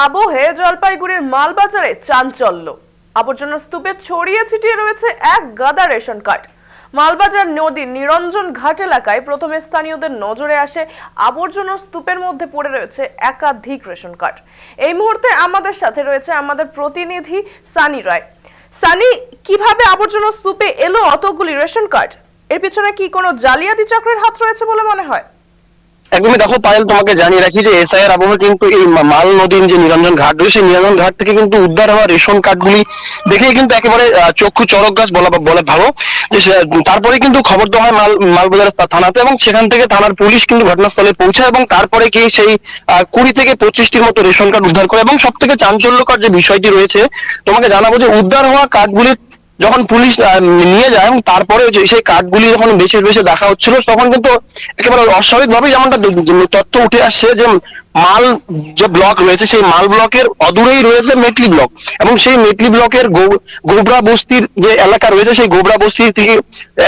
আবহে জলপাইগুড়ির মালবাজারে চাঞ্চল্য। আবর্জনা স্তূপে ছড়িয়ে ছিটিয়ে রয়েছে এক গাদা রেশন কার্ড। মালবাজার নদীর নিরঞ্জন ঘাট এলাকায় প্রথমে স্থানীয়দের নজরে আসে আবর্জনা স্তূপের মধ্যে পড়ে রয়েছে একাধিক রেশন কার্ড। এই মুহূর্তে আমাদের সাথে রয়েছে আমাদের প্রতিনিধি সানি রায়। সানি, কীভাবে আবর্জনা স্তূপে এলো অতগুলি রেশন কার্ড? এর পিছনে কি কোনো জালিয়াতি চক্রের হাত রয়েছে বলে মনে হয়? একদমই দেখো, পায়েল, তোমাকে জানিয়ে রাখি যে এসআইআর আবহে কিন্তু এই মাল নদীর যে নিরঞ্জন ঘাট রয়েছে, সেই নিরঞ্জন ঘাট থেকে কিন্তু উদ্ধার হওয়া রেশন কার্ডগুলি দেখেই কিন্তু একেবারে চক্ষু চরক গাছ বলা বলে ভালো। যে তারপরে কিন্তু খবর দেওয়া হয় মাল মালবাজার থানাতে এবং সেখান থেকে থানার পুলিশ কিন্তু ঘটনাস্থলে পৌঁছায় এবং তারপরে গিয়ে সেই কুড়ি থেকে পঁচিশটির মতো রেশন কার্ড উদ্ধার করে। এবং সব থেকে চাঞ্চল্যকর যে বিষয়টি রয়েছে, তোমাকে জানাব যে উদ্ধার হওয়া কার্ড কার্ডগুলির যখন পুলিশ নিয়ে যায় এবং তারপরে সেই কার্ডগুলি যখন বেছে বেছে দেখা হচ্ছিল, তখন কিন্তু একেবারে অস্বাভাবিক ভাবে যেমনটা তথ্য উঠে আসছে যে মাল যে ব্লক রয়েছে, সেই মাল ব্লকের অদূরেই রয়েছে মেটলি ব্লক এবং সেই মেটলি ব্লকের গোবরা বস্তির যে এলাকা রয়েছে, সেই গোবরা বস্তির থেকে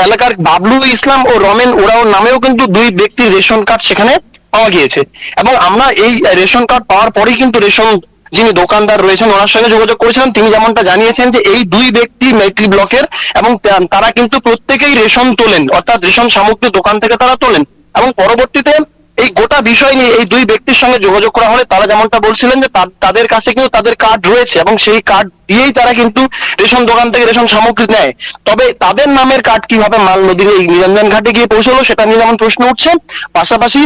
এলাকার বাবলু ইসলাম ও রমেন ওরাও নামেও কিন্তু দুই ব্যক্তির রেশন কার্ড সেখানে পাওয়া গিয়েছে। এবং আমরা এই রেশন কার্ড পাওয়ার পরেই কিন্তু রেশন যিনি দোকানদার রয়েছেন, ওনার সঙ্গে যোগাযোগ করেছিলাম। তিনি যেমনটা জানিয়েছেন যে এই দুই ব্যক্তি মেট্রি ব্লকের এবং তারা কিন্তু প্রত্যেকেই রেশন তোলেন, অর্থাৎ রেশন সামগ্রী দোকান থেকে তারা তোলেন। এবং পরবর্তীতে এই গোটা বিষয় নিয়ে এই দুই ব্যক্তির সঙ্গে যোগাযোগ করা হলে তারা যেমনটা বলছিলেন যে তাদের কাছে কিন্তু তাদের কার্ড রয়েছে এবং সেই কার্ড দিয়েই তারা কিন্তু রেশন দোকান থেকে রেশন সামগ্রী নেয়। তবে তাদের নামের কার্ড কীভাবে মাল নদীর এই নিরঞ্জন ঘাটে গিয়ে পৌঁছলো, সেটা নিয়ে যেমন প্রশ্ন উঠছে, পাশাপাশি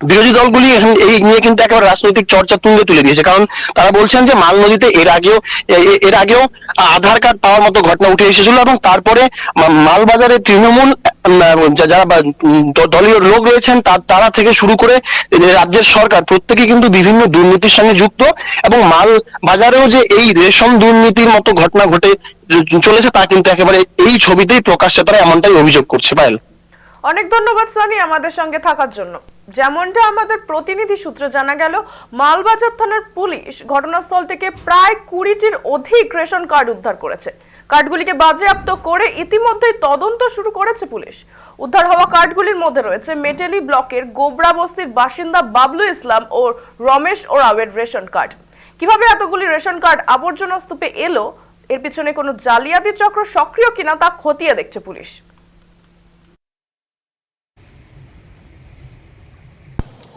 বিরোধী দলগুলি এই নিয়ে কিন্তু একেবারে রাজনৈতিক চর্চা তুলে তুলে দিয়েছে। কারণ তারা বলছেন যে মাল নদীতে এর আগেও এর আগেও আধার কার্ড পাওয়ার মতো ঘটনা উঠে এসেছিল এবং তারপরে মালবাজারে তৃণমূল যারা দলীয় লোক রয়েছেন তারা থেকে শুরু করে রাজ্যের সরকার প্রত্যেকে কিন্তু বিভিন্ন দুর্নীতির সঙ্গে যুক্ত এবং মাল বাজারেও যে এই রেশম দুর্নীতির মতো ঘটনা ঘটে চলেছে তা কিন্তু একেবারে এই ছবিতেই প্রকাশ্যে তারা এমনটাই অভিযোগ করছে। পায়েল। অনেক ধন্যবাদ সানি আমাদের সঙ্গে থাকার জন্য। যেমনটা আমাদের প্রতিনিধি সূত্রে জানা গেল, মালবাজার থানার পুলিশ ঘটনাস্থল থেকে প্রায় কুড়িটির অধিক রেশন কার্ড উদ্ধার করেছে। কার্ডগুলিকে বাজেয়াপ্ত করে ইতিমধ্যেই তদন্ত শুরু করেছে পুলিশ। উদ্ধার হওয়া কার্ডগুলির মধ্যে রয়েছে মেটেলি ব্লকের গোবরা বস্তির বাসিন্দা বাবলু ইসলাম ও রমেশ ওরাওয়ের রেশন কার্ড। কীভাবে এতগুলি রেশন কার্ড আবর্জনা স্তূপে এলো, এর পিছনে কোনো জালিয়াতি চক্র সক্রিয় কিনা তা খতিয়ে দেখছে পুলিশ।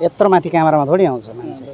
यत्रो माथि क्यामेरामा थोरै आउँछ मान्छे।